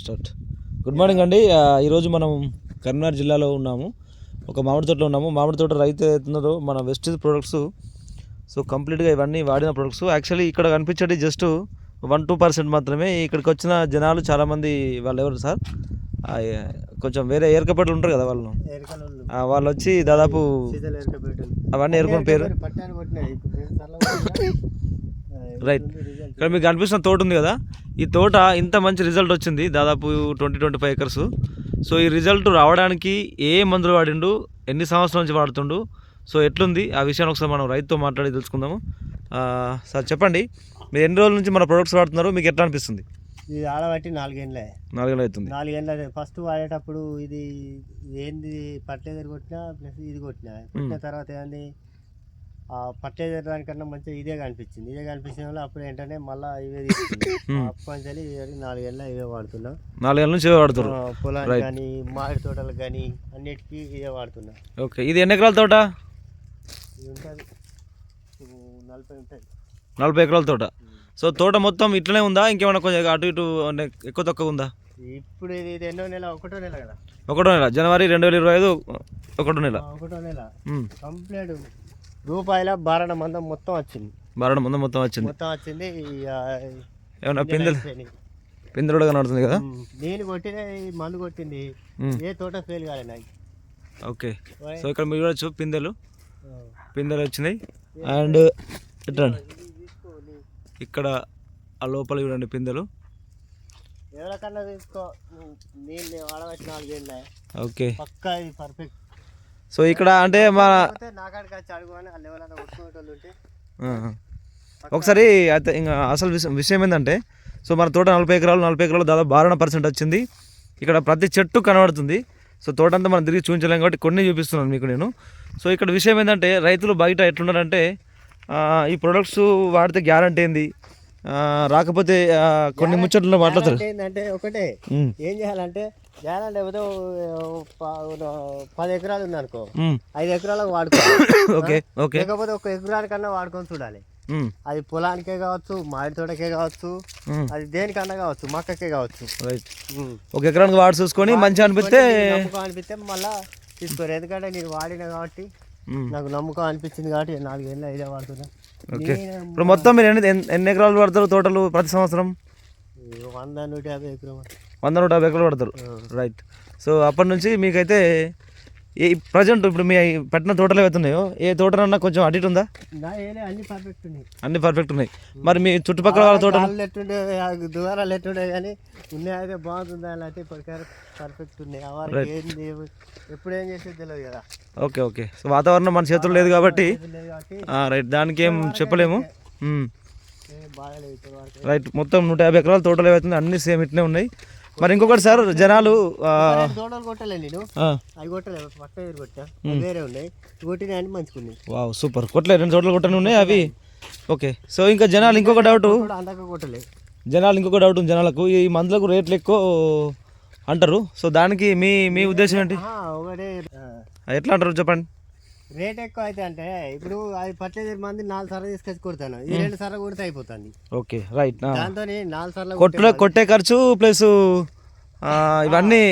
Start. Good morning అండి. ఈరోజు మనం కరీంనగర్ జిల్లాలో ఉన్నాము. ఒక మామిడి తోటలో ఉన్నాము. మామిడి తోట రైతు అవుతున్నారో మన వెస్టీజ్ ప్రొడక్ట్స్ సో కంప్లీట్గా ఇవన్నీ వాడిన ప్రొడక్ట్స్ యాక్చువల్లీ ఇక్కడ కనిపించేది జస్ట్ వన్ టూ పర్సెంట్ మాత్రమే. ఇక్కడికి వచ్చిన జనాలు చాలామంది వాళ్ళు ఎవరు సార్? కొంచెం వేరే ఏరకపేటలు ఉంటారు కదా వాళ్ళు వాళ్ళు వచ్చి దాదాపు అవన్నీ ఏరుకుని పేరు. రైట్. ఇక్కడ మీకు కనిపిస్తున్న తోట ఉంది కదా? ఈ తోట ఇంత మంచి రిజల్ట్ వచ్చింది దాదాపు twenty twenty five acres so ఈ రిజల్ట్ రావడానికి ఏ మందులు వాడిండు ఎన్ని సంవత్సరాల నుంచి వాడుతుండు సో ఎట్లుంది? ఆ విషయాన్ని ఒకసారి మనం రైతుతో మాట్లాడి తెలుసుకుందాము. సార్ చెప్పండి మీరు ఎన్ని రోజుల నుంచి మన ప్రొడక్ట్స్ వాడుతున్నారు? మీకు ఎట్లా అనిపిస్తుంది? ఇది ఆడబట్టి నాలుగేళ్ళే నాలుగేళ్ళు అవుతుంది. నాలుగేళ్ళ ఫస్ట్ వాడేటప్పుడు ఇది ఏంది పట్టేదర్ కొట్టినా ప్లస్ ఇది కొట్టినా. కొట్టిన తర్వాత ఏంది ఆ పట్టేదర్ దానికన్నా మంచిగా ఇదే కనిపించింది ఇదే కనిపించిన వల్ల అప్పుడు ఏంటంటే మళ్ళీ ఇవే తీసుకున్నాం. అప్పటి నుంచి నాలుగేళ్ళ ఇవే వాడుతున్నాం. నాలుగేళ్ళ నుంచి ఇవే పొలానికి Right. కానీ మామిడి తోటలకు కానీ అన్నిటికీ ఇదే వాడుతున్నాం. ఓకే. ఇది ఎన్ని ఎకరాల తోట? ఇది ఉంటుంది. నలభై ఉంటుంది. నలభై ఎకరాల తోట. సో తోట మొత్తం ఇట్లనే ఉందా? ఇంకేమైనా కొంచెం అటు ఇటు ఎక్కువ తక్కువ ఉందా? ఇప్పుడు ఇది ఎన్నో నెల ఒకటో నెల కదా. ఒకటో నెల. జనవరి రెండు వేల ఇరవై ఐదు ఒకటో నెల. ఒకటో నెల. కంప్లీట్. రూపాయల బారణ మందం మొత్తం వచ్చింది. బారడం ముందు మొత్తం వచ్చింది. మొత్తం వచ్చింది ఏమన్నా పిందెలు. పిందెలు కూడా కనబడుతుంది కదా? నేను కొట్టిన మందు కొట్టింది. ఏ తోట ఫెయిల్ కాలే నాకు. ఓకే. సో ఇక్కడ మీరు చూడొచ్చు పిందెలు. పిందెలు వచ్చినాయి. అండ్ నీ- ఇక్కడ ఆ లోపల చూడండి పిందెలు. ఎవరికన్నా తీసుకో. నేను వాడబట్టి నాలుగేళ్ళ ఓకే. పక్కా ఇది పర్ఫెక్ట్ సో ఇక్కడ అంటే మన ఒకసారి అయితే ఇంకా అసలు విషయం విషయం ఏంటంటే సో మన తోట నలభై ఎకరాలు నలభై ఎకరాలు దాదాపు బారణ పర్సెంట్ వచ్చింది. ఇక్కడ ప్రతి చెట్టు కనబడుతుంది. సో తోట అంతా మనం తిరిగి చూపించలేం కాబట్టి కొన్ని చూపిస్తున్నాను మీకు నేను. సో ఇక్కడ విషయం ఏంటంటే రైతులు బయట ఎట్లున్నారంటే ఈ ప్రొడక్ట్స్ వాడితే గ్యారంటీ ఏంది? రాకపోతే కొన్ని ముచ్చట్లు మాట్లాడతారు. ఏంటంటే ఒకటే ఏం చేయాలంటే లేకపోతే పది ఎకరాలు ఉందనుకో ఉమ్, ఐదు ఎకరాలకు వాడుకో. Okay okay. లేకపోతే ఒక ఎకరానికన్నా వాడుకొని చూడాలి. అది పొలానికే కావచ్చు మామిడి తోటకే కావచ్చు అది దేనికన్నా కావచ్చు మక్కకే కావచ్చు. ఒక ఎకరానికి వాడి చూసుకొని మంచిగా అనిపిస్తే అనిపిస్తే మళ్ళా తీసుకోరు. ఎందుకంటే నేను వాడిన కాబట్టి నాకు నమ్మకం అనిపించింది కాబట్టి నాలుగేళ్ళు ఐదే వాడుతున్నా. ఓకే. ఇప్పుడు మొత్తం మీరు ఎన్ని ఎన్ని- ఎకరాలు పడతారు తోటలు ప్రతి సంవత్సరం? వంద నూట యాభై ఎకరం వంద నూట యాభై ఎకరాలు పడతారు. రైట్ సో అప్పటి నుంచి మీకైతే ఈ ప్రజెంట్ ఇప్పుడు మీ పెట్టిన తోటలు అవుతున్నాయో ఏ తోటనన్నా కొంచెం అటు ఇటు ఉందా? అన్ని పర్ఫెక్ట్ ఉన్నాయి. అన్ని పర్ఫెక్ట్ ఉన్నాయి. మరి మీ చుట్టుపక్కల వాళ్ళ ఆ దూరాలు ఎట్టుండే కానీ ఉన్నాయి. అయితే బాగుంటుంది అయితే పర్ఫెక్ట్ ఉన్నాయి ఎప్పుడు ఏం చేసేది తెలియదు కదా. ఓకే ఓకే సో వాతావరణం మన చేతుల్లో లేదు కాబట్టి రైట్ దానికి ఏం చెప్పలేము. ఏం వరకు రైట్ మొత్తం నూట యాభై ఎకరాల తోటలు ఏవైతుంది అన్ని సేమ్ ఇట్నే ఉన్నాయి. మరి ఇంకొకటి సార్ జనాలు నేను. కొట్టలే అవి కొట్టలే పక్క కొట్టా. వేరే ఉన్నాయి. కొట్టిన మంచుకున్నాయి వావ్ సూపర్. కొట్టలే రెండు చోట్ల కొట్టని ఉన్నాయి అవి? ఓకే. సో ఇంకా జనాలు ఇంకొక డౌట్? అందాక కొట్టలే. జనాలు ఇంకొక డౌట్ ఉంది జనాలకు. ఈ మందులకు రేట్లు ఎక్కువ అంటారు. సో దానికి మీ మీ ఉద్దేశం ఏంటి? ఎట్లా అంటారు చెప్పండి? రేట్ ఎక్కువ అయితే అంటే ఇప్పుడు అది పట్టేది మంది నాలుగు సార్లు తీసుకొచ్చి కొడతాను. ఈ రెండు సార్లు కొడితే అయిపోతుంది. ఓకే రైట్ దాంతో నాలుగు సార్లు కొట్టులో కొట్టే ఖర్చు ప్లస్ ఇవన్నీ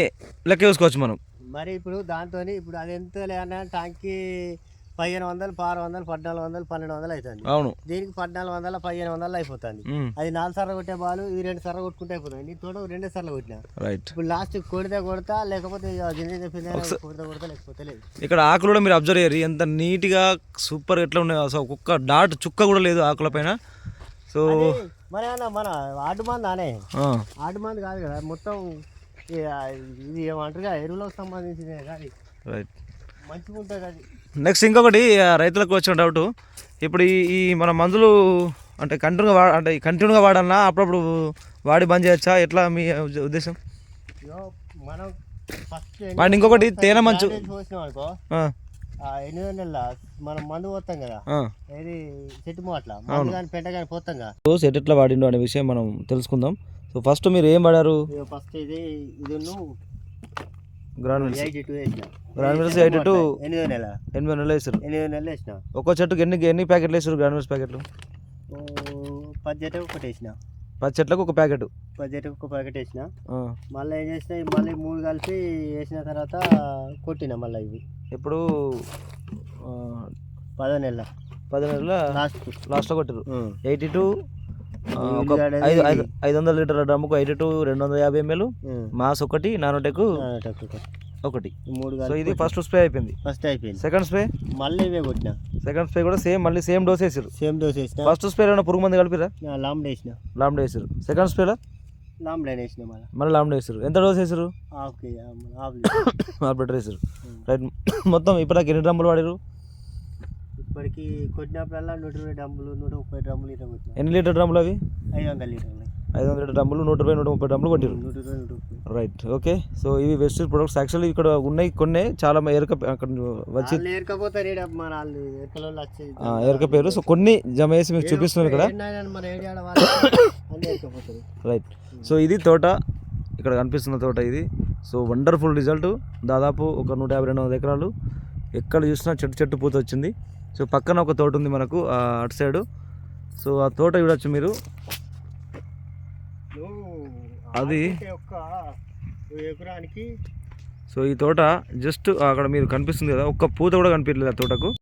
లెక్క చూసుకోవచ్చు మనం. మరి ఇప్పుడు దాంతో ఇప్పుడు అది ఎంత లేదన్నా ట్యాంక్కి పదిహేను వందలు ఆరు వందలు పద్నాలుగు వందలు పన్నెండు వందలు అవుతుంది. అవును. దీనికి పద్నాలుగు వందల పదిహేను వందలు అయిపోతుంది. అది నాలుగు సార్లు కొట్టే బాలు ఇది రెండు సార్లు కొట్టుకుంటే అయిపోతుంది. నీ తోట రెండే సార్లు కొట్టినా. రైట్ ఇప్పుడు లాస్ట్ కొడితే కొడతా లేకపోతే కొడితే కొడతా లేకపోతే లేదు. ఇక్కడ ఆకులు కూడా మీరు అబ్జర్వ్ చేయరు. ఎంత నీట్గా సూపర్ ఎట్లా ఉన్నాయి. అసలు ఒక్కొక్క డాట్ చుక్క కూడా లేదు ఆకుల పైన. సో అన్న మన ఆటు మంది అనే ఆ, ఆటు మంది కాదు కదా మొత్తం ఈ, ఇది ఏమంటారుగా ఎరువులకు సంబంధించింది కానీ రైట్ మంచిగా ఉంటుంది అది. నెక్స్ట్ ఇంకొకటి రైతులకు వచ్చిన డౌట్. ఇప్పుడు ఈ మన మందులు అంటే కంటిన్యూగా వా అంటే కంటిన్యూగా వాడాలన్నా అప్పుడప్పుడు వాడి బంద్ చేయొచ్చా? ఎట్లా మీ ఉద్ద- ఉద్దేశం? మనం ఇంకొకటి తేనె మంచు. ఎనిమిది నెలల? మనం మందు పోతాం కదా. ఏది? చెట్టు మూట్ల? మందు కానీ పెంట కానీ పోతాం కదా సెట్ ఎట్లా వాడిండు అనే విషయం మనం తెలుసుకుందాం. సో ఫస్ట్ మీరు ఏం వాడారు? ఫస్ట్ ఇది ఇది గ్రానుల్స్ గ్రానుల్స్ ఎయిటీ టూ ఎనిమిది నెల ఎనిమిది నెలలు? వేసారు ఎనిమిది నెలలు వేసిన ఒక్కో చెట్టుకి ఎన్ని ఎన్ని ప్యాకెట్లు వేసారు గ్రానుల్స్ ప్యాకెట్లు? పది జత ఒకటి వేసిన. పది చెట్లకు ఒక ప్యాకెట్. బడ్జెట్ ఒక ప్యాకెట్ వేసిన. మళ్ళీ ఏం చేసిన మళ్ళీ మూడు కలిపి వేసిన తర్వాత కొట్టిన మళ్ళీ ఇవి. ఇప్పుడు ఆ, పదో నెల. పది నెలల లాస్ట్. లాస్ట్లో కొట్టారు ఎయిటీ టూ ఒక ఐదు ఐదు ఐదు వందల లీటర్ల డ్రమ్ముకు ఎయిటీ టూ రెండు వందల యాభై ఎంఎల్ మాస్ ఒకటి నానోటెక్ ఒకటి. మూడు సో ఇది ఫస్ట్ స్ప్రే అయిపోయింది. ఫస్ట్ అయిపోయింది. Second spray? మళ్ళీ ఇవే కొట్టిన. సెకండ్ స్ప్రే కూడా సేమ్ మళ్ళీ సేమ్ డోస్ వేసారు సేమ్ డోస్ వేసిన. ఫస్ట్ స్ప్రే ఏమైనా పురుగు మంది కలిపిరా లాంబ్డ్ వేసిన. లాంబ్డ్ వేసారు సెకండ్ స్ప్రేలో లాంబ్డ్ వేసిన మళ్ళీ. మళ్ళీ లాంబ్డ్ వేసారు ఎంత డోస్ వేసారు హాఫ్ లీటర్. వేసారు రైట్ మొత్తం ఇప్పటిదాకా ఎన్ని డ్రమ్ములు వాడారు ఇప్పటికి కొట్టినప్పుడల్లా నూట ఇరవై డ్రమ్ములు నూట ముప్పై డ్రమ్ములు ఇట్లా కొట్టిన. ఎన్ని లీటర్ డ్రమ్ములు అవి? ఐదు వందల లీటర్లు. ఐదు వందల లీటర్ డ్రమ్ములు నూట ఇరవై నూట ముప్పై డ్రమ్ములు కొట్టారు నూట ఇరవై నూట ముప్పై. రైట్ ఓకే సో ఇవి వెస్టేజ్ ప్రొడక్ట్స్ యాక్చువల్లీ ఇక్కడ ఉన్నాయి కొన్ని చాలా ఎరక అక్కడ వచ్చి వాళ్ళు ఏరకపోతారు ఈడ మన వాళ్ళు ఎరకలో వచ్చి ఆ, ఎరక పేరు. సో కొన్ని జమ చేసి మీకు చూపిస్తున్నాం ఇక్కడ. మన ఏడియాడ వాళ్ళు అన్నీ ఏరకపోతారు రైట్ సో ఇది తోట. ఇక్కడ కనిపిస్తున్న తోట ఇది. సో వండర్ఫుల్ రిజల్ట్ దాదాపు ఒక నూట యాభై రెండు వందల ఎకరాలు. ఎక్కడ చూసినా చెట్టు చెట్టు పూత వచ్చింది. సో పక్కన ఒక తోట ఉంది మనకు అటు సైడు. సో ఆ తోట చూడొచ్చు మీరు. అది- సో ఈ తోట జస్ట్ అక్కడ మీరు కనిపిస్తుంది కదా ఒక్క పూత కూడా కనిపించలేదు ఆ తోటకు.